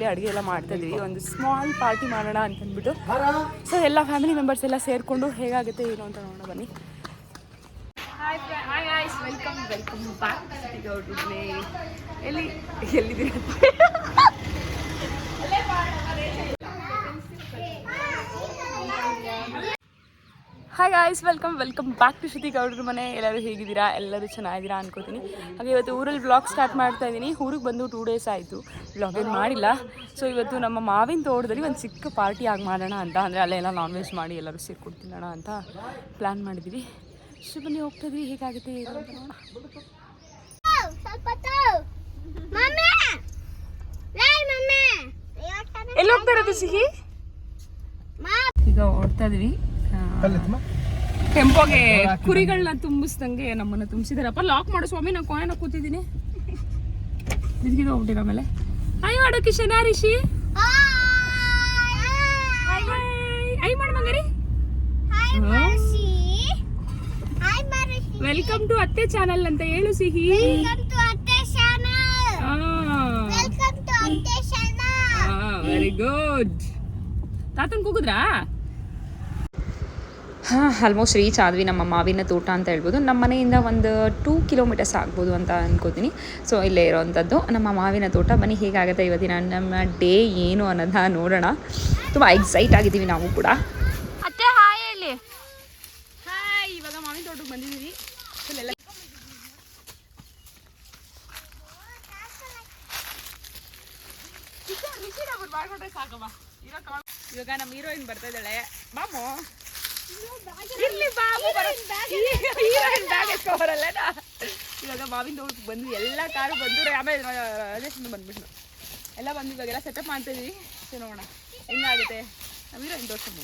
ತೋಟದಲ್ಲಿ ಅಡುಗೆ ಎಲ್ಲ ಮಾಡ್ತಾ ಇದ್ವಿ. ಒಂದು ಸ್ಮಾಲ್ ಪಾರ್ಟಿ ಮಾಡೋಣ ಅಂತ ಅಂದ್ಬಿಟ್ಟು ಸೊ ಎಲ್ಲ ಫ್ಯಾಮಿಲಿ ಮೆಂಬರ್ಸ್ ಎಲ್ಲ ಸೇರಿಕೊಂಡು ಹೇಗಾಗುತ್ತೆ ಏನು ಅಂತ ನೋಡೋಣ ಬನ್ನಿ. Hi hi guys welcome welcome back ಎಲ್ಲಿ ಎಲ್ಲಿದ್ದೀರಿ? Hi guys welcome welcome back to Shruti ಗೌಡ್ರ ಮನೆ. ಎಲ್ಲರೂ ಹೇಗಿದ್ದೀರಾ? ಎಲ್ಲರೂ ಚೆನ್ನಾಗಿದ್ದೀರಾ ಅನ್ಕೋತೀನಿ. ಹಾಗೆ ಇವತ್ತು ಊರಲ್ಲಿ ಬ್ಲಾಗ್ ಸ್ಟಾರ್ಟ್ ಮಾಡ್ತಾ ಇದ್ದೀನಿ. ಊರಿಗೆ ಬಂದು ಟೂ ಡೇಸ್ ಆಯಿತು. ಬ್ಲಾಗ್ ಏನು ಮಾಡಿಲ್ಲ. ಸೊ ಇವತ್ತು ನಮ್ಮ ಮಾವಿನ ತೋಟದಲ್ಲಿ ಒಂದು ಸಿಕ್ಕ ಪಾರ್ಟಿ ಆಗಿ ಮಾಡೋಣ ಅಂತ. ಅಂದರೆ ಅಲ್ಲೆಲ್ಲ ನಾನ್ ವೆಜ್ ಮಾಡಿ ಎಲ್ಲರೂ ಸೇರ್ಕೊಂಡು ತಿನ್ನೋಣ ಅಂತ ಪ್ಲ್ಯಾನ್ ಮಾಡಿದ್ದೀವಿ ಸೊ ಬನ್ನಿ ಹೋಗ್ತಾ ಇದ್ವಿ ಹೇಗಾಗುತ್ತೆ? ಏನು ಅಂತ ನೋಡೋಣ ಎಲ್ಲಿ ಹೋಗ್ತಾ ಇರೋದು ಸಿಹಿ? ಈಗ ಓಡ್ತಾ ಇದೀವಿ ಟೆಂಪೋಗೆ ಕುರಿಗಳನ್ನ ತುಂಬಿಸ್ದಂಗೆ ನಮ್ಮನ್ನ ತುಂಬಿಸಿದಾರಪ್ಪ. ಲಾಕ್ ಮಾಡು ಸ್ವಾಮಿ ನಾನು ಕೋಣೆನ ಕೂತಿದ್ದೀನಿ. ಬಿದ್ಗಿದ ಹೋಗ್ಬಿಟ್ಟಿರ ಮೇಲೆ. ಹಾಯ್ ಮಾಡು ಕಿಶನ್ ರಿಷಿ. ಐ ಮಾಡು ಮಂಗರಿ ವೆಲ್ಕಮ್ ಟು ಅತ್ತೆ ಚಾನಲ್ ಅಂತ ಹೇಳು ಸಿಹಿ. ವೆರಿ ಗುಡ್ ತಾತನ್ ಕೂಗಿದ್ರಾ? ಆಲ್ಮೋಸ್ಟ್ ರೀಚ್ ಆದ್ವಿ ನಮ್ಮ ಮಾವಿನ ತೋಟ ಅಂತ ಹೇಳ್ಬೋದು. ನಮ್ಮ ಮನೆಯಿಂದ ಒಂದು ಟೂ ಕಿಲೋಮೀಟರ್ಸ್ ಆಗ್ಬೋದು ಅಂತ ಅನ್ಕೋತೀನಿ. ಸೊ ಇಲ್ಲೇ ಇರೋವಂಥದ್ದು ನಮ್ಮ ಮಾವಿನ ತೋಟ ಬನ್ನಿ ಹೇಗಾಗುತ್ತೆ ಇವತ್ತಿನ ನಮ್ಮ ಡೇ ಏನು ಅನ್ನೋದನ್ನ ನೋಡೋಣ. ತುಂಬ ಎಕ್ಸೈಟ್ ಆಗಿದ್ದೀವಿ ನಾವು ಕೂಡ. ಅತ್ತೆ ಹಾಯ್ ಹೇಳಿ. ಹಾಯ್ ಇವಾಗ ಮಾವಿನ ತೋಟಕ್ಕೆ ಬಂದಿದ್ದೀವಿ. ಇವಾಗ ನಮ್ಮ ಹೀರೋಯಿನ್ ಬರ್ತಾ ಇದ್ದಾಳೆ. ಬಾಮು ಇಲ್ಲಿ ಬಾಬು ಹೀರೋಯಿನ್ ಬ್ಯಾಗ್ ಎತ್ಕೊಬರಲ್ಲ ಇವಾಗ ಮಾವಿನ ತೋಟಕ್ಕೆ ಬಂದು ಎಲ್ಲ ಕಾರು ಬಂದು ಆಮೇಲೆ ರಾಜೇಶ್ ಬಂದ್ಬಿಟ್ಟು ಎಲ್ಲ ಬಂದು ಇವಾಗೆಲ್ಲ ಸೆಟಪ್ ಮಾಡ್ತಾ ಇದೀವಿ ಸೊ ನೋಡೋಣ. ಹೆಂಗಾಗುತ್ತೆ? ನಮ್ಮ ಹೀರೋಯಿನ್ ತೋರ್ಸ್ಕೊಂಡು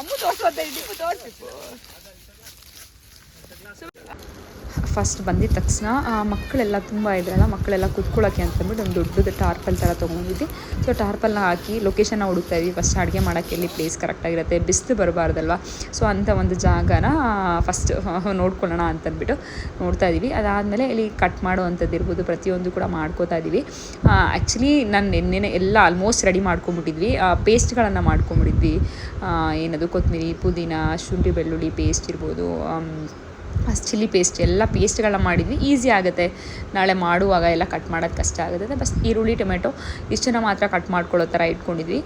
ಅಮ್ಮು ತೋರ್ಸೋದ ಡಿಪ್ಪು ತೋರಿಸ್ಬೇಕು. ಫಸ್ಟ್ ಬಂದಿದ ತಕ್ಷಣ ಮಕ್ಕಳೆಲ್ಲ ತುಂಬ ಇದ್ರಲ್ಲ, ಮಕ್ಕಳೆಲ್ಲ ಕುತ್ಕೊಳ್ಳೋಕ್ಕೆ ಅಂತಂದ್ಬಿಟ್ಟು ಒಂದು ದೊಡ್ಡದು ಟಾರ್ಪಲ್ ಥರ ತೊಗೊಂಡಿದ್ವಿ. ಸೊ ಟಾರ್ಪಲ್ನ ಹಾಕಿ ಲೊಕೇಶನ್ನ ಹುಡುಕ್ತಾ ಇದ್ವಿ. ಫಸ್ಟ್ ಅಡುಗೆ ಮಾಡೋಕ್ಕೆ ಎಲ್ಲಿ ಪ್ಲೇಸ್ ಕರೆಕ್ಟಾಗಿರುತ್ತೆ ಬಿಸ್ತು ಬರಬಾರ್ದಲ್ವ? ಸೊ ಅಂಥ ಒಂದು ಜಾಗನ ಫಸ್ಟ್ ನೋಡ್ಕೊಳ್ಳೋಣ ಅಂತಂದ್ಬಿಟ್ಟು ನೋಡ್ತಾ ಇದ್ದೀವಿ ಅದಾದಮೇಲೆ ಇಲ್ಲಿ ಕಟ್ ಮಾಡುವಂಥದ್ದು ಇರ್ಬೋದು, ಪ್ರತಿಯೊಂದು ಕೂಡ ಮಾಡ್ಕೋತಾ ಇದ್ದೀವಿ ಆ್ಯಕ್ಚುಲಿ ನಾನು ನಿನ್ನೆ ಎಲ್ಲ ಆಲ್ಮೋಸ್ಟ್ ರೆಡಿ ಮಾಡ್ಕೊಂಬಿಟ್ಟಿದ್ವಿ ಪೇಸ್ಟ್ಗಳನ್ನು ಮಾಡ್ಕೊಂಬಿಟ್ಟಿದ್ವಿ ಏನದು, ಕೊತ್ತಂಬರಿ, ಪುದೀನ, ಶುಂಠಿ ಬೆಳ್ಳುಳ್ಳಿ ಪೇಸ್ಟ್ ಇರ್ಬೋದು ಆಮ್, ಚಿಲ್ಲಿ ಪೇಸ್ಟ್ ಎಲ್ಲ ಪೇಸ್ಟ್ಗಳನ್ನ ಮಾಡಿದ್ವಿ. ಈಸಿ ಆಗುತ್ತೆ. ನಾಳೆ ಮಾಡುವಾಗ ಎಲ್ಲ ಕಟ್ ಮಾಡೋದು ಕಷ್ಟ ಆಗುತ್ತೆ. ಬಸ್ ಈರುಳ್ಳಿ ಟೊಮೆಟೊ ಇಷ್ಟನ್ನ ಮಾತ್ರ ಕಟ್ ಮಾಡ್ಕೊಳ್ಳೋ ಥರ ಇಟ್ಕೊಂಡಿದ್ವಿ.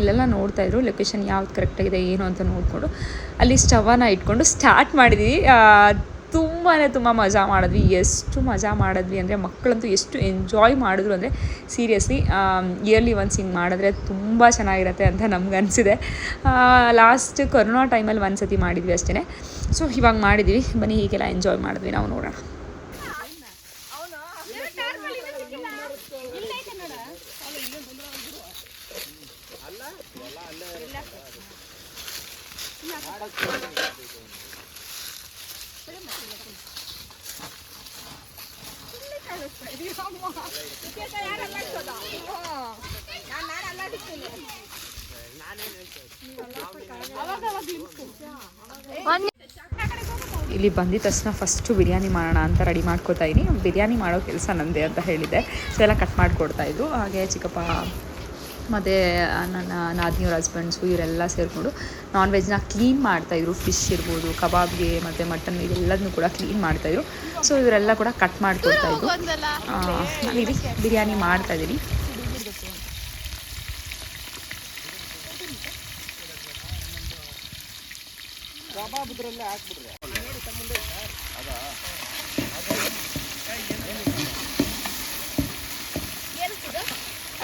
ಇಲ್ಲೆಲ್ಲ ನೋಡ್ತಾ ಇದ್ರು. ಲೊಕೇಶನ್ ಯಾವ್ದು ಕರೆಕ್ಟಾಗಿದೆ ಏನು ಅಂತ ನೋಡಿಕೊಂಡು ಅಲ್ಲಿ ಸ್ಟವನ್ನು ಇಟ್ಕೊಂಡು ಸ್ಟಾರ್ಟ್ ಮಾಡಿದ್ವಿ. ತುಂಬಾ ತುಂಬ ಮಜಾ ಮಾಡಿದ್ವಿ. ಎಷ್ಟು ಮಜಾ ಮಾಡಿದ್ವಿ ಅಂದರೆ ಮಕ್ಕಳಂತೂ ಎಷ್ಟು ಎಂಜಾಯ್ ಮಾಡಿದ್ರು ಅಂದರೆ ಸೀರಿಯಸ್ಲಿ ಇಯರ್ಲಿ ಒನ್ಸ್ ಹಿಂಗೆ ಮಾಡಿದ್ರೆ ತುಂಬ ಚೆನ್ನಾಗಿರುತ್ತೆ ಅಂತ ನಮ್ಗೆ ಅನಿಸಿದೆ. ಲಾಸ್ಟ್ ಕೊರೋನಾ ಟೈಮಲ್ಲಿ ಒಂದು ಸತಿ ಮಾಡಿದ್ವಿ ಅಷ್ಟೇ ಸೊ ಇವಾಗ ಮಾಡಿದ್ವಿ. ಬನ್ನಿ, ಹೀಗೆಲ್ಲ ಎಂಜಾಯ್ ಮಾಡಿದ್ವಿ. ನಾವು ನೋಡೋಣ. ಇಲ್ಲಿ ಬಂದಿದ ತಕ್ಷಣ ಫಸ್ಟು ಬಿರಿಯಾನಿ ಮಾಡೋಣ ಅಂತ ರೆಡಿ ಮಾಡ್ಕೋತಾ ಇದ್ದೀನಿ ಬಿರಿಯಾನಿ ಮಾಡೋ ಕೆಲಸ ನಂದೇ ಅಂತ ಹೇಳಿದೆ ಸೊ ಎಲ್ಲ ಕಟ್ ಮಾಡಿಕೊಡ್ತಾ ಇದ್ರು. ಹಾಗೆ ಚಿಕ್ಕಪ್ಪ ಮತ್ತು ನನ್ನ ನಾದಿನಿಯವ್ರ ಹಸ್ಬೆಂಡ್ಸು ಇವರೆಲ್ಲ ಸೇರಿಕೊಂಡು ನಾನ್ ವೆಜ್ನ ಕ್ಲೀನ್ ಮಾಡ್ತಾಯಿದ್ರು ಫಿಶ್ ಇರ್ಬೋದು, ಕಬಾಬ್ಗೆ, ಮತ್ತು ಮಟನ್ ಇದೆಲ್ಲದನ್ನು ಕೂಡ ಕ್ಲೀನ್ ಮಾಡ್ತಾಯಿದ್ರು ಸೊ ಇವರೆಲ್ಲ ಕೂಡ ಕಟ್ ಮಾಡ್ಕೊಡ್ತಾಯಿದ್ರು ನಾನಿಲ್ಲಿ ಬಿರಿಯಾನಿ ಮಾಡ್ತಾಯಿದ್ದೀನಿ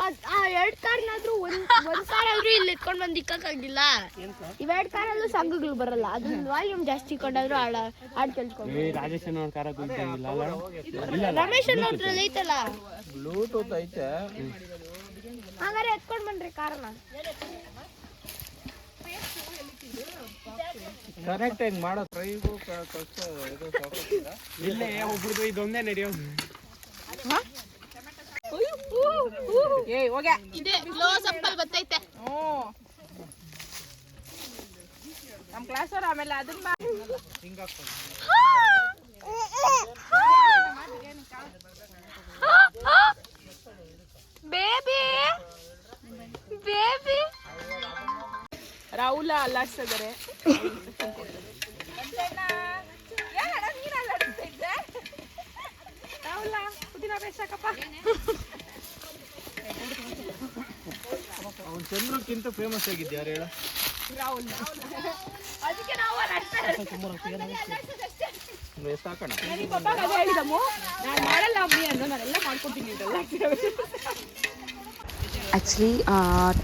ಆ ಎರಡ್ ಕಾರ್ನಾದ್ರೂ ಒಂದ್ ಒಂದ್ ಕಾರ್ ಆದ್ರೂ ಇಲ್ಲಿ ಎತ್ಕೊಂಡ್ ಬಂದ್ ಇಕ್ಕಾಗಿಲ್ಲ ಇವೆರಡ್ ಕಾರಲ್ಲೂ ಸಂಘಗಳು ಬರಲ್ಲ. ಅದ್ರ ವಾಲ್ಯೂಮ್ ಜಾಸ್ತಿ ಕೊಂಡಾದ್ರೂ ಹಾಡ ಹಾಡ್ ಕೇಳ್ಸ್ಕೊಂಡು ರಮೇಶ್ ಅನ್ನೋದ್ರಲ್ಲಿ ಐತಲ್ಲ? ಬ್ಲೂಟೂತ್ ಐತೆ. ಹಂಗಾರೆ ಎತ್ಕೊಂಡ್ ಬನ್ರಿ ಕಾರನ್ನ. ಕರೆಕ್ಟ್ ಆಗಿ ಮಾಡೋ ಪ್ರೈಗೂ ಕಷ್ಟ ಇದು. ಇಲ್ಲೇ ಒಬ್ರದ್ದು ಇದೊಂದೇ ನಡೆಯೋದು. ಇದೆ ಕ್ಲೋಸ್ ಅಪ್ ಅಲ್ಲಿ ಬರ್ತೈತೆ ನಮ್ಮ ಕ್ಲಾಸ್ ಅವ್ರ ಆಮೇಲೆ ಅದನ್ನ ಬಾ- ಬೇಬಿ ಬೇಬಿ. ರಾಹುಲ ಅಲ್ಲಾಡ್ಸಿದಾರೆ. ರಾಹುಲ ಪುದೀನ ಬೇಸಾಕಪ್ಪ ಅವ್ನು ಚಂದ್ರಕ್ಕಿಂತ ಫೇಮಸ್ ಆಗಿದ್ದೆ ಯಾರು ಹೇಳ ಅದಕ್ಕೆ ನಾವು ಸಾಕಣ ಪಪ್ಪಾಗ ಅದೇ ಹೇಳಿದಮ್ಮು ನಾನು ಮಾಡಲ್ಲ ಅಮ್ಮಿ ಅಂದು ನಾನೆಲ್ಲ ಮಾಡ್ಕೊತೀನಿ ಇದೆಲ್ಲ. ಆ್ಯಕ್ಚುಲಿ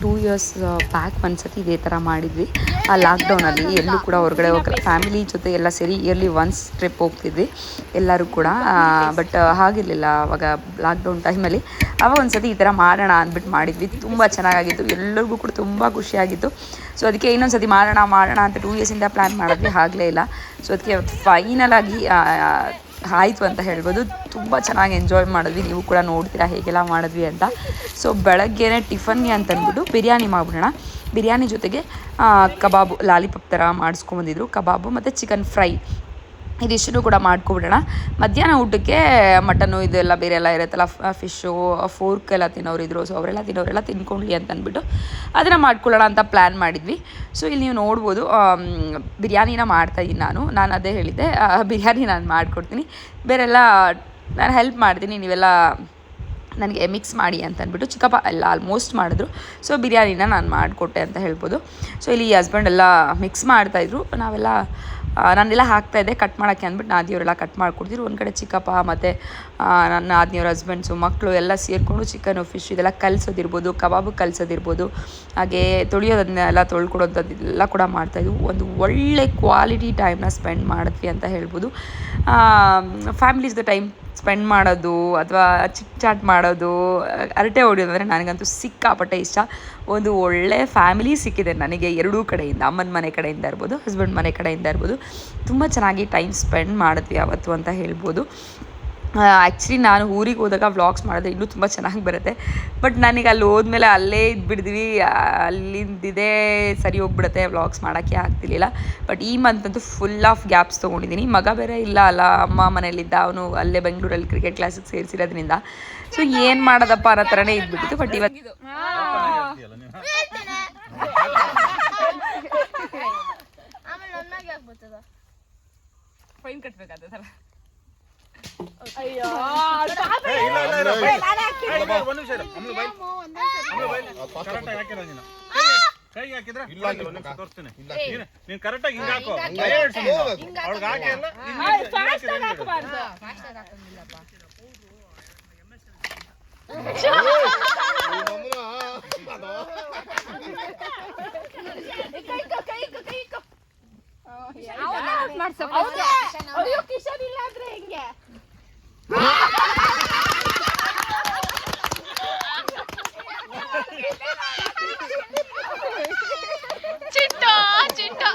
ಟೂ ಇಯರ್ಸ್ ಬ್ಯಾಕ್ ಒಂದ್ಸತಿ ಇದೇ ಥರ ಮಾಡಿದ್ವಿ. ಆ ಲಾಕ್ಡೌನಲ್ಲಿ ಎಲ್ಲೂ ಕೂಡ ಹೊರಗಡೆ ಹೋಗಲ್ಲ ಫ್ಯಾಮಿಲಿ ಜೊತೆ ಎಲ್ಲ ಸೇರಿ ಇಯರ್ಲಿ ಒನ್ಸ್ ಟ್ರಿಪ್ ಹೋಗ್ತಿದ್ವಿ. ಎಲ್ಲರೂ ಕೂಡ ಬಟ್ ಹಾಗಿರಲಿಲ್ಲ ಅವಾಗ ಲಾಕ್ಡೌನ್ ಟೈಮಲ್ಲಿ ಅವಾಗ ಒಂದು ಸತಿ ಈ ಥರ ಮಾಡೋಣ ಅಂದ್ಬಿಟ್ಟು ಮಾಡಿದ್ವಿ. ತುಂಬ ಚೆನ್ನಾಗಾಗಿತ್ತು ಎಲ್ಲರಿಗೂ ಕೂಡ ತುಂಬ ಖುಷಿಯಾಗಿತ್ತು. ಸೊ ಅದಕ್ಕೆ ಇನ್ನೊಂದು ಸತಿ ಮಾಡೋಣ ಮಾಡೋಣ ಅಂತ ಟೂ ಇಯರ್ಸಿಂದ ಪ್ಲ್ಯಾನ್ ಮಾಡಿದ್ವಿ. ಆಗಲೇ ಇಲ್ಲ. ಸೊ ಅದಕ್ಕೆ ಫೈನಲ್ ಆಗಿ ಆ, ಆಯಿತು ಅಂತ ಹೇಳ್ಬೋದು. ತುಂಬ ಚೆನ್ನಾಗಿ ಎಂಜಾಯ್ ಮಾಡಿದ್ವಿ. ನೀವು ಕೂಡ ನೋಡ್ತೀರಾ ಹೇಗೆಲ್ಲ ಮಾಡಿದ್ವಿ ಅಂತ. ಸೊ ಬೆಳಗ್ಗೆನೇ ಟಿಫನ್ಗೆ ಅಂತ ಅಂದ್ಬಿಟ್ಟು ಬಿರಿಯಾನಿ ಮಾಡಿಬಿಡೋಣ. ಬಿರಿಯಾನಿ ಜೊತೆಗೆ ಕಬಾಬು ಲಾಲಿಪಾಪ್ ಥರ ಮಾಡಿಸ್ಕೊಂಬಂದಿದ್ರು ಕಬಾಬು ಮತ್ತು ಚಿಕನ್ ಫ್ರೈ ಇದಿಷ್ಟು ಕೂಡ ಮಾಡ್ಕೊಬಿಡೋಣ. ಮಧ್ಯಾಹ್ನ ಊಟಕ್ಕೆ ಮಟನ್ನು ಇದೆಲ್ಲ ಬೇರೆ ಎಲ್ಲ ಇರುತ್ತಲ್ಲ ಫಿಶ್ಶು, ಫೋರ್ಕ್ ಎಲ್ಲ ತಿನ್ನೋರು ಇದ್ರು. ಸೊ ಅವರೆಲ್ಲ ತಿನ್ನೋರೆಲ್ಲ ತಿನ್ಕೊಳ್ಳಿ ಅಂತ ಅಂದ್ಬಿಟ್ಟು ಅದನ್ನು ಮಾಡ್ಕೊಳ್ಳೋಣ ಅಂತ ಪ್ಲ್ಯಾನ್ ಮಾಡಿದ್ವಿ. ಸೊ ಇಲ್ಲಿ ನೀವು ನೋಡ್ಬೋದು ಬಿರಿಯಾನಿನ ಮಾಡ್ತಾಯಿದ್ದೀನಿ ನಾನು. ನಾನು ಅದೇ ಹೇಳಿದ್ದೆ ಬಿರಿಯಾನಿ ನಾನು ಮಾಡಿಕೊಡ್ತೀನಿ. ಬೇರೆಲ್ಲ ನಾನು ಹೆಲ್ಪ್ ಮಾಡ್ತೀನಿ, ನೀವೆಲ್ಲ ನನಗೆ ಮಿಕ್ಸ್ ಮಾಡಿ ಅಂತ ಅಂದ್ಬಿಟ್ಟು ಚಿಕ್ಕಪ್ಪ ಎಲ್ಲ ಆಲ್ಮೋಸ್ಟ್ ಮಾಡಿದ್ರು. ಸೊ ಬಿರಿಯಾನಿನ ನಾನು ಮಾಡಿಕೊಟ್ಟೆ ಅಂತ ಹೇಳ್ಬೋದು. ಸೊ ಇಲ್ಲಿ ಹಸ್ಬೆಂಡ್ ಎಲ್ಲ ಮಿಕ್ಸ್ ಮಾಡ್ತಾಯಿದ್ರು ನಾವೆಲ್ಲ ನಾನೆಲ್ಲ ಹಾಕ್ತಾಯಿದ್ದೆ ಕಟ್ ಮಾಡೋಕ್ಕೆ ಅಂದ್ಬಿಟ್ಟು ನಾದಿಯವರೆಲ್ಲ ಕಟ್ ಮಾಡಿಕೊಡ್ತಿದ್ರು. ಒಂದು ಕಡೆ ಚಿಕ್ಕಪ್ಪ ಮತ್ತು ನನ್ನ ನಾದಿನಿಯವ್ರ ಹಸ್ಬೆಂಡ್ಸು ಮಕ್ಕಳು ಎಲ್ಲ ಸೇರಿಕೊಂಡು ಚಿಕನು ಫಿಶ್ ಇದೆಲ್ಲ ಕಲಿಸೋದಿರ್ಬೋದು, ಕಬಾಬು ಕಲಿಸೋದಿರ್ಬೋದು. ಹಾಗೆ ತೊಳೆಯೋದನ್ನೆಲ್ಲ ತೊಳ್ಕೊಡೋದೆಲ್ಲ ಕೂಡ ಮಾಡ್ತಾಯಿದ್ವು ಒಂದು ಒಳ್ಳೆ ಕ್ವಾಲಿಟಿ ಟೈಮ್ನ ಸ್ಪೆಂಡ್ ಮಾಡಿದ್ವಿ ಅಂತ ಹೇಳ್ಬೋದು. ಫ್ಯಾಮಿಲಿ ದ ಟೈಮ್ ಸ್ಪೆಂಡ್ ಮಾಡೋದು ಅಥವಾ ಚಿಟ್ ಚಾಟ್ ಮಾಡೋದು, ಅರಟೆ ಹೊಡೆಯೋದು ಅಂದರೆ ನನಗಂತೂ ಸಿಕ್ಕಾಪಟ್ಟೆ ಇಷ್ಟ. ಒಂದು ಒಳ್ಳೆ ಫ್ಯಾಮಿಲಿ ಸಿಕ್ಕಿದೆ ನನಗೆ ಎರಡೂ ಕಡೆಯಿಂದ, ಅಮ್ಮನ ಮನೆ ಕಡೆಯಿಂದ ಇರ್ಬೋದು ಹಸ್ಬೆಂಡ್ ಮನೆ ಕಡೆಯಿಂದ ಇರ್ಬೋದು. ತುಂಬ ಚೆನ್ನಾಗಿ ಟೈಮ್ ಸ್ಪೆಂಡ್ ಮಾಡಿದ್ವಿ ಅವತ್ತು ಅಂತ ಹೇಳ್ಬೋದು. ಆ್ಯಕ್ಚುಲಿ ನಾನು ಊರಿಗೆ ಹೋದಾಗ ವ್ಲಾಗ್ಸ್ ಮಾಡಿದ್ರೆ ಇನ್ನೂ ತುಂಬ ಚೆನ್ನಾಗಿ ಬರುತ್ತೆ. ಬಟ್ ನನಗೆ ಅಲ್ಲಿ ಹೋದ್ಮೇಲೆ ಅಲ್ಲೇ ಇದ್ಬಿಡಿದ್ವಿ. ಅಲ್ಲಿಂದಿದೆ ಸರಿ ಹೋಗ್ಬಿಡುತ್ತೆ ವ್ಲಾಗ್ಸ್ ಮಾಡೋಕ್ಕೆ ಆಗ್ತಿರ್ಲಿಲ್ಲ. ಬಟ್ ಈ ಮಂತ್ ಅಂತೂ ಫುಲ್ ಆಫ್ ಗ್ಯಾಪ್ಸ್ ತೊಗೊಂಡಿದ್ದೀನಿ. ಮಗ ಬೇರೆ ಇಲ್ಲ ಅಲ್ಲ ಅಮ್ಮ ಮನೇಲಿದ್ದ ಅವನು ಅಲ್ಲೇ ಬೆಂಗಳೂರಲ್ಲಿ ಕ್ರಿಕೆಟ್ ಕ್ಲಾಸಿಗೆ ಸೇರಿಸಿರೋದ್ರಿಂದ. ಸೊ ಏನು ಮಾಡೋದಪ್ಪ ಅನ್ನೋ ಥರನೇ ಇದ್ಬಿಟ್ಟಿತ್ತು ಬಟ್ ಇವತ್ತು ಫೈನ್ ಒನ್ನಾಗಿ ಕಟ್ಬೇಕಾಗ್ತದಲ್ಲ ಕೈಗೆ ಹಾಕಿದ್ರೆ ತೋರಿಸ್ತೀನಿ ನೀನು- ನೀನ್ ಕರೆಕ್ಟ್ ಆಗಿ ಹಿಂಗ್ ಹಾಕು. ಅವ್ಳ್ಗ್ ಹಾಕಿ ಅಲ್ಲ, ಇಡು. ಅಯ್ಯೋ ಕಿಶನ್ ಇಲ್ಲ ಅಂದ್ರೆ ಹೆಂಗೆ 진짜 진짜.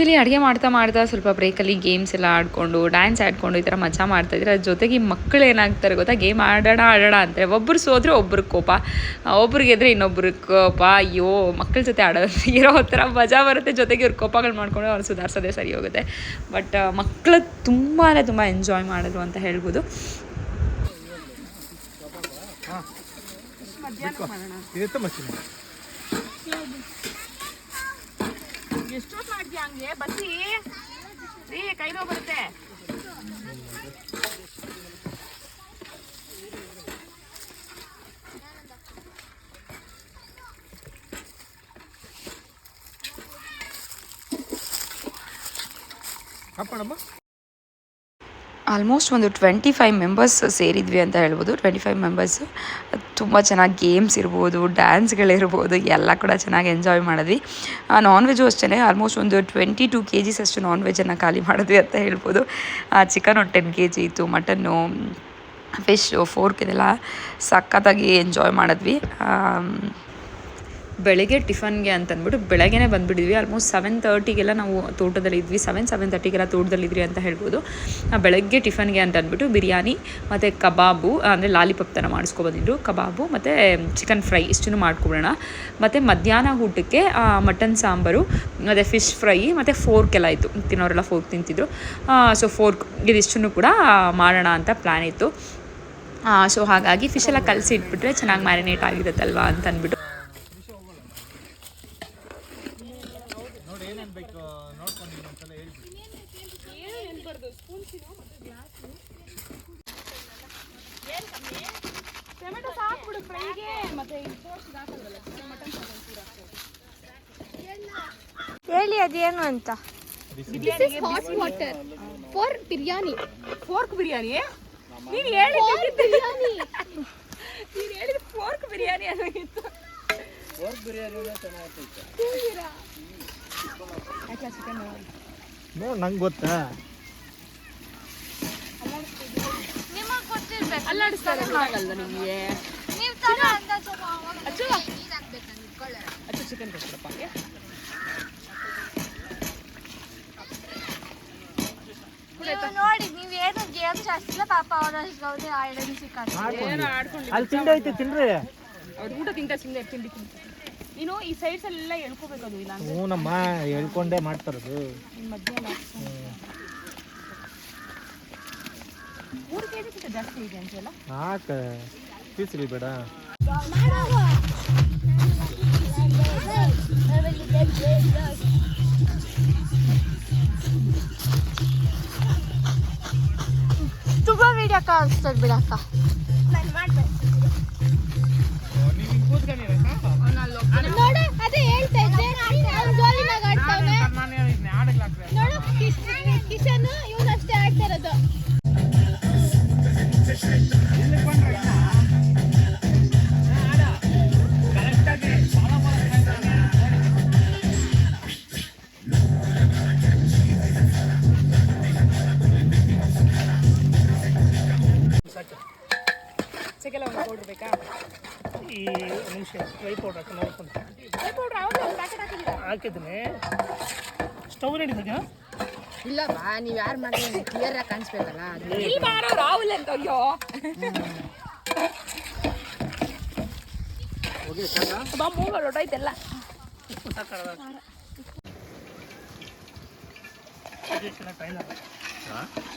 ಇಲ್ಲಿ ಅಡುಗೆ ಮಾಡ್ತಾ ಮಾಡ್ತಾ ಸ್ವಲ್ಪ ಬ್ರೇಕಲ್ಲಿ ಗೇಮ್ಸ್ ಎಲ್ಲ ಆಡಿಕೊಂಡು ಡ್ಯಾನ್ಸ್ ಆಡ್ಕೊಂಡು ಈ ಥರ ಮಜಾ ಮಾಡ್ತಾಯಿದ್ರೆ ಅದ್ರ ಜೊತೆಗೆ ಈ ಮಕ್ಕಳು ಏನಾಗ್ತಾರೆ ಗೊತ್ತಾ? ಗೇಮ್ ಆಡೋಣ ಆಡೋಣ ಅಂತಾರೆ. ಒಬ್ಬರು ಸೋದ್ರೆ ಒಬ್ರಿಗೆ ಕೋಪ. ಒಬ್ರಿಗೆ ಗೆದ್ರೆ ಇನ್ನೊಬ್ಬರು ಕೋಪ. ಅಯ್ಯೋ ಮಕ್ಕಳ ಜೊತೆ ಆಡೋ ಇರೋ ಥರ ಮಜಾ ಬರುತ್ತೆ. ಜೊತೆಗೆ ಇವ್ರ ಕೋಪಗಳು ಮಾಡ್ಕೊಂಡು ಅವ್ರು ಸುಧಾರಿಸೋದೇ ಸರಿ ಹೋಗುತ್ತೆ. ಬಟ್ ಮಕ್ಕಳು ತುಂಬಾ ತುಂಬ ಎಂಜಾಯ್ ಮಾಡಿದ್ರು ಅಂತ ಹೇಳ್ಬೋದು. ಎಷ್ಟೊತ್ತು ಮಾಡ್ತೀಯ ಹಂಗೆ ಬಸ್ಸಿ ರೀ ಕೈ ನೋವು ಬರುತ್ತೆ. ಹಾಪಣಮ್ಮ ಆಲ್ಮೋಸ್ಟ್ ಒಂದು ಟ್ವೆಂಟಿ ಫೈವ್ ಮೆಂಬರ್ಸ್ ಸೇರಿದ್ವಿ ಅಂತ ಹೇಳ್ಬೋದು. ಟ್ವೆಂಟಿ ಫೈವ್ ಮೆಂಬರ್ಸ್ ತುಂಬ ಚೆನ್ನಾಗಿ ಗೇಮ್ಸ್ ಇರ್ಬೋದು, ಡ್ಯಾನ್ಸ್ಗಳಿರ್ಬೋದು, ಎಲ್ಲ ಕೂಡ ಚೆನ್ನಾಗಿ ಎಂಜಾಯ್ ಮಾಡಿದ್ವಿ. ನಾನ್ ವೆಜ್ಜು ಅಷ್ಟೇ ಆಲ್ಮೋಸ್ಟ್ ಒಂದು ಟ್ವೆಂಟಿ ಟು ಕೆ ಜಿಸ್ ಅಷ್ಟು ನಾನ್ ವೆಜ್ಜನ್ನು ಖಾಲಿ ಮಾಡಿದ್ವಿ ಅಂತ ಹೇಳ್ಬೋದು. ಚಿಕನ್ ಒಂದು ಟೆನ್ ಕೆ ಜಿ ಇತ್ತು ಮಟನ್ನು ಫಿಶ್ಶು ಫೋರ್ಕ್ ಇದೆಲ್ಲ ಸಖತ್ತಾಗಿ ಎಂಜಾಯ್ ಮಾಡಿದ್ವಿ. ಬೆಳಗ್ಗೆ ಟಿಫನ್ಗೆ ಅಂತಂದ್ಬಿಟ್ಟು ಬೆಳಗ್ಗೆ ಬಂದುಬಿಟ್ಟಿದ್ವಿ. ಆಲ್ಮೋಸ್ಟ್ ಸೆವೆನ್ ತರ್ಟಿಗೆಲ್ಲ ನಾವು ತೋಟದಲ್ಲಿ ಇದ್ವಿ. ಸೆವೆನ್ ಸೆವೆನ್ ತರ್ಟಿಗೆಲ್ಲ ತೋಟದಲ್ಲಿ ಇದ್ವಿ ಅಂತ ಹೇಳ್ಬೋದು. ಬೆಳಗ್ಗೆ ಟಿಫನ್ಗೆ ಅಂತ ಅಂದ್ಬಿಟ್ಟು ಬಿರಿಯಾನಿ, ಮತ್ತು ಕಬಾಬು ಅಂದರೆ ಲಾಲಿಪಾಪ್ ಥರ ಮಾಡಿಸ್ಕೊಬಂದಿದ್ರು. ಕಬಾಬು ಮತ್ತು ಚಿಕನ್ ಫ್ರೈ ಇಷ್ಟನ್ನು ಮಾಡ್ಕೊಬಿಡೋಣ. ಮತ್ತು ಮಧ್ಯಾಹ್ನ ಊಟಕ್ಕೆ ಮಟನ್ ಸಾಂಬಾರು, ಮತ್ತು ಫಿಶ್ ಫ್ರೈ ಮತ್ತು ಫೋರ್ಕ್ ಎಲ್ಲ ಇತ್ತು. ತಿನ್ನೋರೆಲ್ಲ ಫೋರ್ಕ್ ತಿಂತಿದ್ರು. ಸೊ ಫೋರ್ಕ್ ಇದಿಷ್ಟನ್ನು ಕೂಡ ಮಾಡೋಣ ಅಂತ ಪ್ಲ್ಯಾನ್ ಇತ್ತು. ಸೊ ಹಾಗಾಗಿ ಫಿಶ್ ಎಲ್ಲ ಕಲಸಿ ಇಟ್ಬಿಟ್ರೆ ಚೆನ್ನಾಗಿ ಮ್ಯಾರಿನೇಟ್ ಆಗಿರುತ್ತಲ್ವಾ ಅಂತ ಅಂದ್ಬಿಟ್ಟು ಟೊಮೆಟೊ ಸಾಕ್ಬಿಡು ಫ್ರೈಗೆ ಮತ್ತೆ ಮಟನ್ ಹೇಳಿ ಅದೇನು ಅಂತ ಫೋರ್ ಫಾರ್ ಬಿರಿಯಾನಿ ಫೋರ್ಕ್ ಬಿರಿಯಾನಿ ನೀನು ಹೇಳಿ ಬಿರಿಯಾನಿ ನೀನು ಹೇಳಿದ ಫೋರ್ಕ್ ಬಿರಿಯಾನಿ ಅನ್ನೋಗಿತ್ತು ನೋಡ್ ನಂಗೆ ಗೊತ್ತಾ? ನಿಮಗೆ ಗೊತ್ತಿರ್ಬೇಕು ಅಲ್ಲಾಡಿಸ್ತಾರೆ ಆಗಲ್ಲ ನಿಮಗೆ ನೀವು ತರ ಅಂತ ಸ್ವಲ್ಪ ಅವಾಗ ನೀರ್ ಹಾಕ್ಬೇಕು ಇಟ್ಕೊಳ್ಳೋಣ ಅಚ್ಚು ಚಿಕನ್ ಕೊಡ್ಬಿಡಪ್ಪ ಹಂಗೆ ನೀವು ನೋಡಿ ನೀವು ಏನು ಗೇಮ್ಸ್ ಆಡ್ತಿಲ್ಲ ಪಾಪ ಅವರ ಗೌರಿ ಆಲ್ರೆಡಿ ಸಿಕ್ಕಾಡ್ತಾರೆ ಏನೋ ಆಡ್ಕೊಂಡು ಅಲ್ಲಿ ತಿಂಡಿ ಐತೆ ತಿನ್ರಿ. ಅವ್ರು ಊಟ ತಿಂತ ಸುಮ್ಮನೆ ತಿಂಡಿ ತಿಂತ ನೀನು ಈ ಸೈಡ್ಸ್ ಎಲ್ಲ ಎಳ್ಕೋಬೇಕು ಅದು ಇಲ್ಲ ನಮ್ಮ ಹೇಳ್ಕೊಂಡೇ ಮಾಡ್ತಾರದು ಮಧ್ಯಾಹ್ನ? ಮೂರು ಕೆ ಜಾಸ್ತಿ ಇದೆ ಅಂತೆಲ್ಲ ಹಾಕ ಪೀಸ್ರಿ ಬೇಡ. ತುಂಬಾ ವಿಡಿಯೋ ಕಾಣಿಸ್ತದೆ ಬಿಡಕ್ಕ ನೋಡು ನೀವ್ ಯಾರು ಮಾಡಿದ್ರೆ ಕ್ಲಿಯರ್ ಆಗಿ ಕಾಣಿಸ್ಬೇಕಲ್ಲ ಅದು ಇಲ್ಲಿ ಬಾರೋ ರಾಹುಲ್ ಅಂತ ಅಯ್ಯೋ ಬಾ ಮೂಗ ಹೊರಟೈತೆಲ್ಲ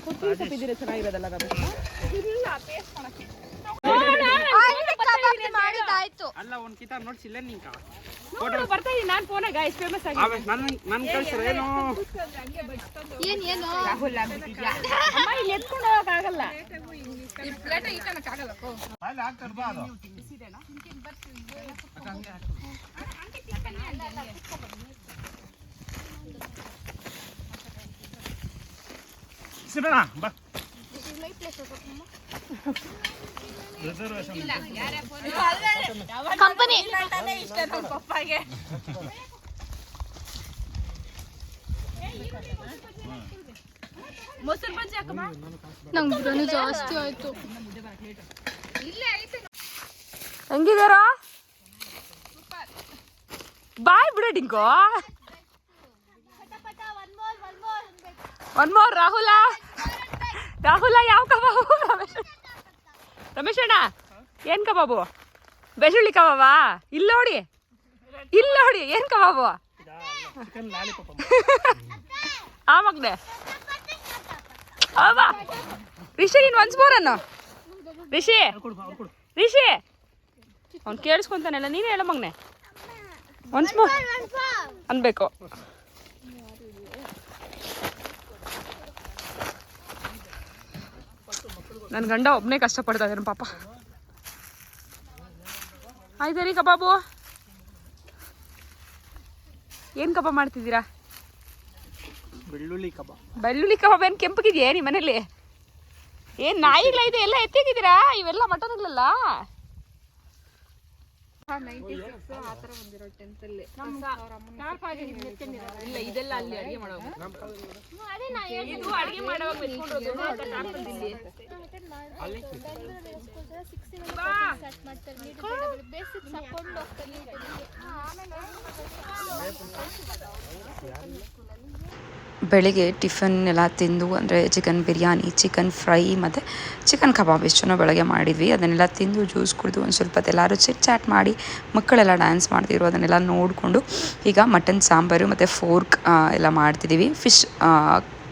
ಕೊತ್ತಂಬರಿ ಸೊಪ್ಪು ಇದ್ದಿದ್ರೆ ಚೆನ್ನಾಗಿರೋದಲ್ಲ ಮಾಡಿದ್ದಾಯ್ತು. ಅಲ್ಲ ಒಂದ್ ಕಿತ ನೋಡ್ಸಿಲ್ಲ ನಿಂಕ ನೋಡು, ಬರ್ತಾ ಇದೀನಿ ನಾನು ಫೋನಾಗ ಗೈಸ್ ಫೇಮಸ್ ಆಗಿ. ಕಳ್ಸಿರ ಏನು? ಏನ್ ಏನು? ಅಮ್ಮ ಇಲ್ಲಿ ಎತ್ಕೊಂಡು ಹಾಕ್ತಾರೆ ಬಾ ಅದು. ಬಾ. ಕಂಪನಿ ಇಷ್ಟ ನಮ್ಮ ಪಪ್ಪಾಗೆ. ಮೊಸರು ಬಜ್ಜಿ ಹಾಕಮ್ಮ. ನಂಗೆ ಬಿರಿಯಾನಿ ಜಾಸ್ತಿ ಆಯ್ತು. ಹೆಂಗಿದಾರ? ಬಾಯ್ ಬಿಡ Dingko. One more Rahul. Rahul ಯಾವ ಕಬಾಬು? ರಮೇಶ್ ಅಣ್ಣ ಏನ್ ಕಬಾಬು? ಬೆಳ್ಳುಳ್ಳಿ ಕಬಾಬಾ? ಇಲ್ಲಿ ನೋಡಿ. ಇಲ್ಲ ನೋಡಿ, ಏನ್ ಕಬಾಬು? ಆ ಮಗ್ನೆ. ಅವ ರಿಷಿ, ನೀನು ಒನ್ಸ್ ರಿಷಿ. ರಿಷಿ. ಅವ್ನು ಕೇಳಿಸ್ಕೊಂತಾನೆಲ್ಲ ನೀನೇ ಹೇಳ ಮಗ್ನೆ. ಒನ್ಸ್ ಮೋರ್ ಅನ್ಬೇಕು. ನನ್ನ ಗಂಡ ಒಬ್ಬನೇ ಕಷ್ಟಪಡ್ತಾ ಇದ್ದಾನೆ ಪಾಪ. ಆಯ್ತು ರೀ ಕಬಾಬು. ಏನು ಕಬಾಬ್ ಮಾಡ್ತಿದ್ದೀರಾ? ಬೆಳ್ಳುಳ್ಳಿ ಕಬಾಬ್. ಬೆಳ್ಳುಳ್ಳಿ ಕಬಾಬ್ ಏನು ಕೆಂಪಗಿದೆಯಾ ನಿಮ್ಮ ಮನೇಲಿ ಏನು ನಾಯಿಗಳ ಇದೆ ಎಲ್ಲ ಎತ್ತಿಗಿದ್ದೀರಾ? ಇವೆಲ್ಲ ಮಟನ್ಗಳೆಲ್ಲ? ಇಲ್ಲ ಇದೆಲ್ಲ ಅಲ್ಲಿ ಅಡಿಗೆ ಮಾಡುವಾಗ ಬೆಳಿಗ್ಗೆ ಟಿಫನ್ ಎಲ್ಲ ತಿಂದು, ಅಂದರೆ ಚಿಕನ್ ಬಿರಿಯಾನಿ, ಚಿಕನ್ ಫ್ರೈ, ಮತ್ತು ಚಿಕನ್ ಕಬಾಬ್ ಇಷ್ಟನ್ನು ಬೆಳಗ್ಗೆ ಮಾಡಿದ್ವಿ. ಅದನ್ನೆಲ್ಲ ತಿಂದು ಜ್ಯೂಸ್ ಕುಡಿದು ಒಂದು ಸ್ವಲ್ಪ ಹೊತ್ತು ಎಲ್ಲರೂ ಚಿಟ್ ಚಾಟ್ ಮಾಡಿ, ಮಕ್ಕಳೆಲ್ಲ ಡ್ಯಾನ್ಸ್ ಮಾಡ್ತಿದ್ರು, ಅದನ್ನೆಲ್ಲ ನೋಡಿಕೊಂಡು ಈಗ ಮಟನ್ ಸಾಂಬಾರು ಮತ್ತು ಫೋರ್ಕ್ ಎಲ್ಲ ಮಾಡ್ತಿದ್ದೀವಿ ಫಿಶ್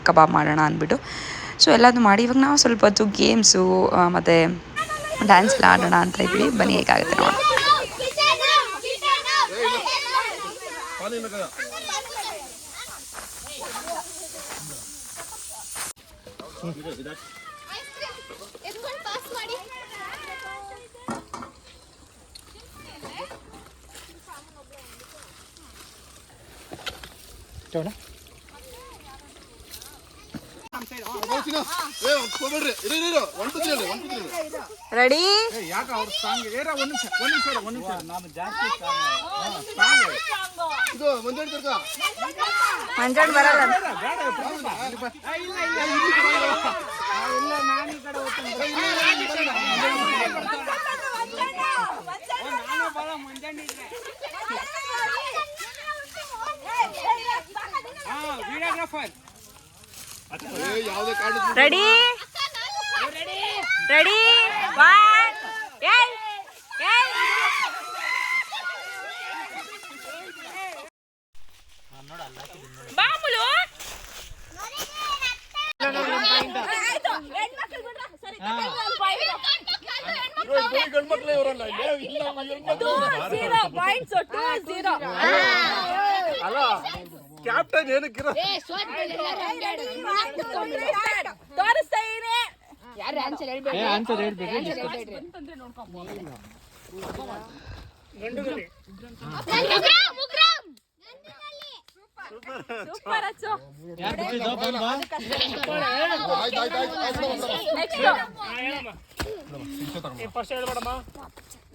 ಕಬಾಬ್ ಮಾಡೋಣ ಅಂದ್ಬಿಟ್ಟು. ಸೊ ಎಲ್ಲದೂ ಮಾಡಿ, ಇವಾಗ ನಾವು ಸ್ವಲ್ಪ ಹೊತ್ತು ಗೇಮ್ಸು ಮತ್ತು ಡ್ಯಾನ್ಸ್ ಎಲ್ಲ ಆಡೋಣ ಅಂತ ಇದ್ವಿ ಬನ್ನಿ, ಹೇಗಾಗುತ್ತೆ ನೋಡಿ ಪಾಸ್ ಮಾಡಿ ರೆಡಿ ಯಾಕ ಅವ್ರ ಸಾಂಗ್ ಏರ ಒಂದ್ ನಿಮಿಷ ಒಂದ್ ನಿಮಿಷ ಒಂದ್ ನಿಮಿಷ ನಾನು ಜಾಸ್ತಿ ಮಂಜಾಡ್ ಬರಲ್ಲ ವಿಡಿಯೋಗ್ರಾಫರ್ ರೆಡಿ ರೆಡಿ ಒನ್ ಮಾಮೂಲು ಅಲ್ಲ ಕ್ಯಾಪ್ಟನ್ ಏನಕ್ಕಿರ ಯಾರು ಆನ್ಸರ್ ಆನ್ಸರ್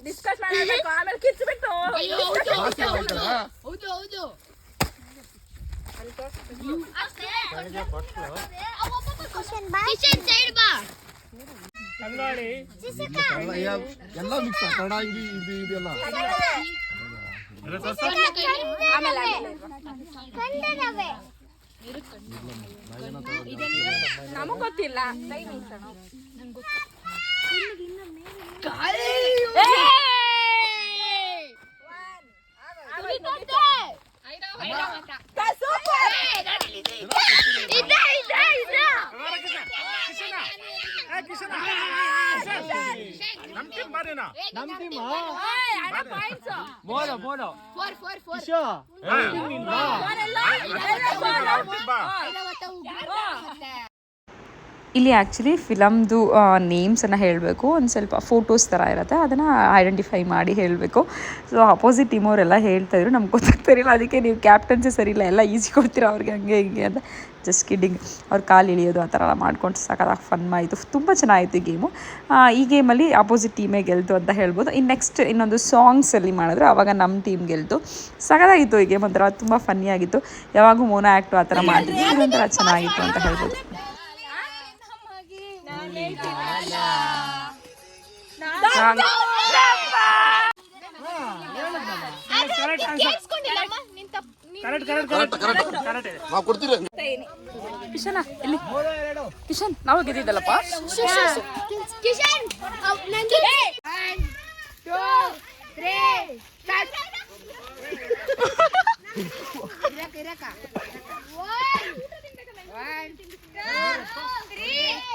ಡಿಸ್ಕಸ್ ಮಾಡಬೇಕು ಆಮೇಲೆ ಕಿಚ್ಬಿಟ್ಟು ಹೌದು ಹೌದು ಕಿಶನ್ ಸೈಡ್ ಬಾ ತಂಗಾಳಿ ಎಲ್ಲ ಮಿಕ್ಸ್ ಕನ್ನಡ ಹಿಂದಿ ಹಿಂದಿ ಇದೆಲ್ಲ ನಮಗ್ ಗೊತ್ತಿಲ್ಲ ನಮ್ ಟೀಮ್ ಬಾರಿನಾ ನಮ್ ಟೀಮ್ ಬೋಲೋ ಬೋಲೋ ಫೋರ್ ಫೋರ್ ಫೋರ್ ಕಿಶೋ ಇಲ್ಲಿ ಆ್ಯಕ್ಚುಲಿ ಫಿಲಮ್ದು ನೇಮ್ಸನ್ನು ಹೇಳಬೇಕು. ಒಂದು ಸ್ವಲ್ಪ ಫೋಟೋಸ್ ಥರ ಇರುತ್ತೆ. ಅದನ್ನು ಐಡೆಂಟಿಫೈ ಮಾಡಿ ಹೇಳಬೇಕು. ಸೊ ಅಪೋಸಿಟ್ ಟೀಮ್ ಟೀಮವರೆಲ್ಲ ಹೇಳ್ತಾಯಿದ್ರು ನಮ್ಗೆ ಗೊತ್ತಾಗ್ತಿರಲಿಲ್ಲ ಅದಕ್ಕೆ ನೀವು ಕ್ಯಾಪ್ಟನ್ಸೇ ಸರಿ ಇಲ್ಲ. ಎಲ್ಲ ಈಸಿ ಕೊಡ್ತೀರ ಅವ್ರಿಗೆ ಹಂಗೆ ಹಿಂಗೆ ಅಂತ. ಜಸ್ಟ್ ಕಿಡ್ಡಿಂಗ್ ಅವ್ರ ಕಾಲು ಇಳಿಯೋದು ಆ ಥರ ಎಲ್ಲ ಮಾಡ್ಕೊಂಡು ಸಖತ್ತಾಗಿ ಫನ್ ಆಯಿತು ತುಂಬ ಚೆನ್ನಾಗಿತ್ತು ಈ ಗೇಮು ಈ ಗೇಮಲ್ಲಿ ಅಪೋಸಿಟ್ ಟೀಮೇ ಗೆಲ್ತು ಅಂತ ಹೇಳ್ಬೋದು. ಇನ್ನು ನೆಕ್ಸ್ಟ್ ಇನ್ನೊಂದು ಸಾಂಗ್ಸಲ್ಲಿ ಮಾಡಿದ್ರು. ಆವಾಗ ನಮ್ಮ ಟೀಮ್ ಗೆಲ್ತು. ಸಖತ್ತಾಗಿತ್ತು ಈ ಗೇಮ್ ಒಂಥರ. ತುಂಬ ಫನ್ನಿಯಾಗಿತ್ತು ಯಾವಾಗೂ ಮೋನೋ ಆ್ಯಕ್ಟು ಆ ಥರ ಮಾಡಿದ್ರು ಒಂಥರ ಚೆನ್ನಾಗಿತ್ತು ಅಂತ ಹೇಳ್ಬೋದು. ಕಿಶನ್ ಎಲ್ಲಿ ನಾವು ಗೆದ್ದಿದ್ದಲ್ಲಪ್ಪ. ಕಿಶನ್ ಇರಕ ಇರಕ 1 3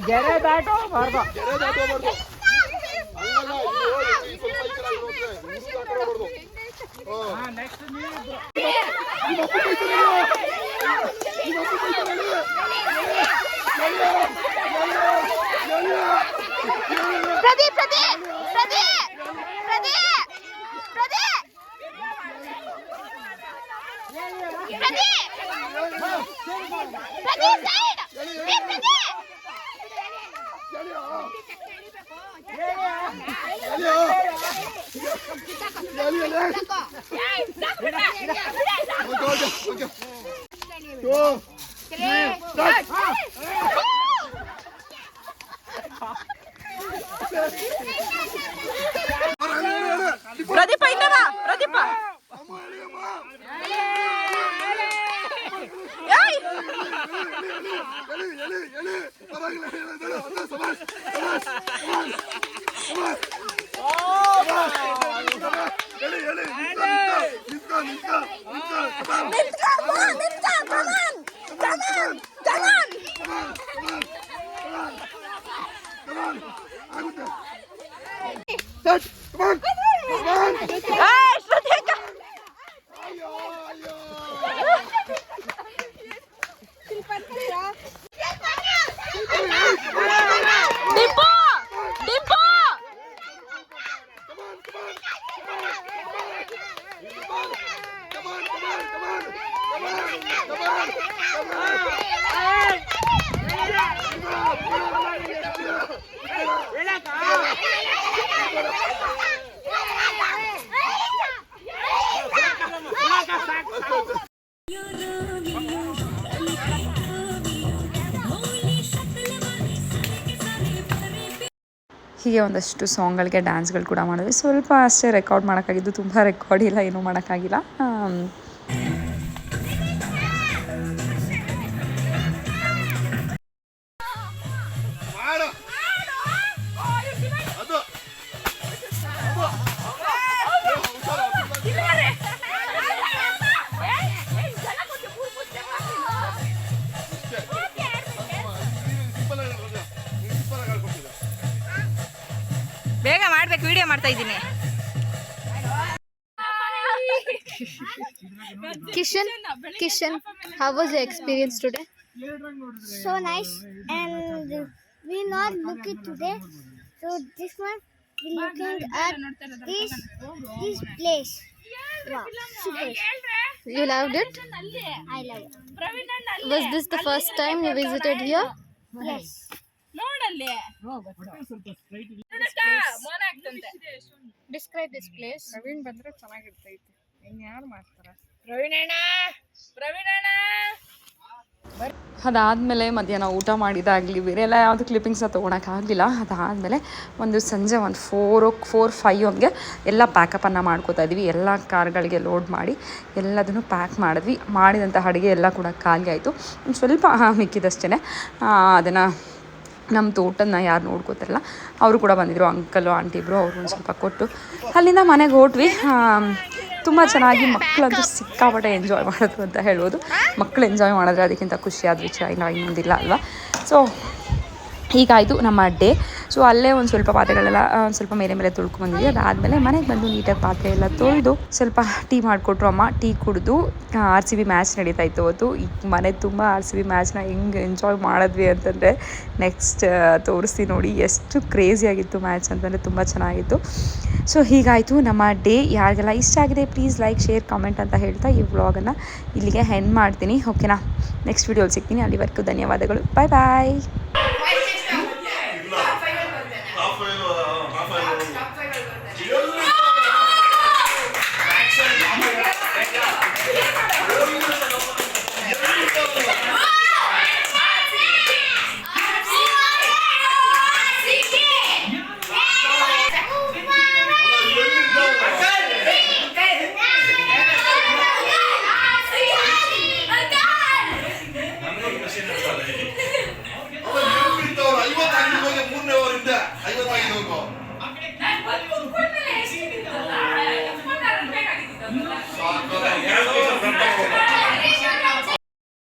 गहरे बैठो मर दो next news Pradeep, Pradeep, Pradeep, Pradeep, Pradeep. Pradeep, Pradeep, side. Pradeep, Pradeep. Go, go, go. Two, three, start. Mentre ಹೀಗೆ ಒಂದಷ್ಟು ಸಾಂಗ್ಗಳಿಗೆ, ಡ್ಯಾನ್ಸ್ಗಳು ಕೂಡ ಮಾಡಿದ್ವಿ. ಸ್ವಲ್ಪ ಅಷ್ಟೇ ರೆಕಾರ್ಡ್ ಮಾಡೋಕ್ಕಾಗಿದ್ದು, ತುಂಬ ರೆಕಾರ್ಡ್ ಇಲ್ಲ, ಏನೂ ಮಾಡೋಕ್ಕಾಗಿಲ್ಲ. Kishan, Kishan, how was your experience today? So nice, and we not looking today. So this one we looking at this this place. Wow, super. You loved it? I love it. Was this the first time you visited here? Yes. ನೋಡಲ್ಲಿ ಮೋನ ಆಗ್ತಂತೆ Describe this place. Praveen ಬಂದ್ರೆ ಚೆನ್ನಾಗಿರ್ತೈತಿ ಇನ್ ಯಾರು ಮಾಡ್ತಾರ? ಪ್ರವೀಣಣ್ಣ ಪ್ರವೀಣಣ್ಣ ಅದಾದಮೇಲೆ ಮಧ್ಯಾಹ್ನ ಊಟ ಮಾಡಿದಾಗಲಿ ಬೇರೆ ಎಲ್ಲ ಯಾವುದು ಕ್ಲಿಪ್ಪಿಂಗ್ಸ್ನ ತೊಗೊಳಕ್ಕಾಗಲಿಲ್ಲ ಅದಾದಮೇಲೆ ಒಂದು ಸಂಜೆ ಒಂದು ಫೋರ್ ಓ ಫೋರ್ ಫೈವ್ ಹಂಗೆ ಎಲ್ಲ ಪ್ಯಾಕಪ್ಪನ್ನು ಮಾಡ್ಕೋತಾ ಇದ್ವಿ. ಎಲ್ಲ ಕಾರ್ಗಳಿಗೆ ಲೋಡ್ ಮಾಡಿ ಎಲ್ಲದನ್ನು ಪ್ಯಾಕ್ ಮಾಡಿದ್ವಿ. ಮಾಡಿದಂಥ ಅಡುಗೆ ಎಲ್ಲ ಕೂಡ ಖಾಲಿ ಆಯಿತು. ಒಂದು ಸ್ವಲ್ಪ ಮಿಕ್ಕಿದಷ್ಟೇ ಅದನ್ನು ನಮ್ಮ ತೋಟನ ಯಾರು ನೋಡ್ಕೋತಾರಲ್ಲ ಅವರು ಕೂಡ ಬಂದಿದ್ದರು ಅಂಕಲು ಆಂಟಿ ಇಬ್ಬರು ಅವರು ಒಂದು ಸ್ವಲ್ಪ ಕೊಟ್ಟು ಅಲ್ಲಿಂದ ಮನೆಗೆ ಹೊರಟ್ವಿ. ತುಂಬ ಚೆನ್ನಾಗಿ ಮಕ್ಕಳಂತೂ ಸಿಕ್ಕಾಪಟ್ಟೆ ಎಂಜಾಯ್ ಮಾಡೋದು ಅಂತ ಹೇಳ್ಬೋದು. ಮಕ್ಕಳು ಎಂಜಾಯ್ ಮಾಡಿದ್ರೆ ಅದಕ್ಕಿಂತ ಖುಷಿಯಾದ ವಿಚಾರ ಇನ್ನೂ ಇನ್ನೊಂದಿಲ್ಲ ಅಲ್ವಾ? ಸೊ ಹೀಗಾಯಿತು ನಮ್ಮ ಡೇ ಸೊ ಅಲ್ಲೇ ಒಂದು ಸ್ವಲ್ಪ ಪಾತ್ರೆಗಳೆಲ್ಲ ಒಂದು ಸ್ವಲ್ಪ ಮೇಲೆ ಮೇಲೆ ತೊಳ್ಕೊಂಡ್ಬಂದಿದ್ವಿ ಅದಾದಮೇಲೆ ಮನೆಗೆ ಬಂದು ನೀಟಾಗಿ ಪಾತ್ರೆ ಎಲ್ಲ ತೊಳೆದು ಸ್ವಲ್ಪ ಟೀ ಮಾಡಿಕೊಟ್ರು ಅಮ್ಮ. ಟೀ ಕುಡಿದು ಆರ್ ಸಿ ಬಿ ಮ್ಯಾಚ್ ನಡೀತಾ ಇತ್ತು ಅವತ್ತು. ಈ ಮನೆ ತುಂಬ ಆರ್ ಸಿ ಬಿ ಮ್ಯಾಚ್ನ ಹೆಂಗೆ ಎಂಜಾಯ್ ಮಾಡಿದ್ವಿ ಅಂತಂದರೆ ನೆಕ್ಸ್ಟ್ ತೋರಿಸ್ತೀನಿ ನೋಡಿ. ಎಷ್ಟು ಕ್ರೇಜಿಯಾಗಿತ್ತು ಮ್ಯಾಚ್ ಅಂತಂದರೆ ತುಂಬ ಚೆನ್ನಾಗಿತ್ತು. ಸೊ ಹೀಗಾಯಿತು ನಮ್ಮ ಡೇ ಯಾರಿಗೆಲ್ಲ ಇಷ್ಟ ಆಗಿದೆ ಪ್ಲೀಸ್ ಲೈಕ್ ಶೇರ್ ಕಾಮೆಂಟ್ ಅಂತ ಹೇಳ್ತಾ ಈ ವ್ಲಾಗನ್ನು ಇಲ್ಲಿಗೆ ಹೆಂಡ್ ಮಾಡ್ತೀನಿ. ಓಕೆನಾ ನೆಕ್ಸ್ಟ್ ವೀಡಿಯೋಲಿ ಸಿಗ್ತೀನಿ. ಅಲ್ಲಿವರೆಗೂ ಧನ್ಯವಾದಗಳು. ಬಾಯ್ ಬಾಯ್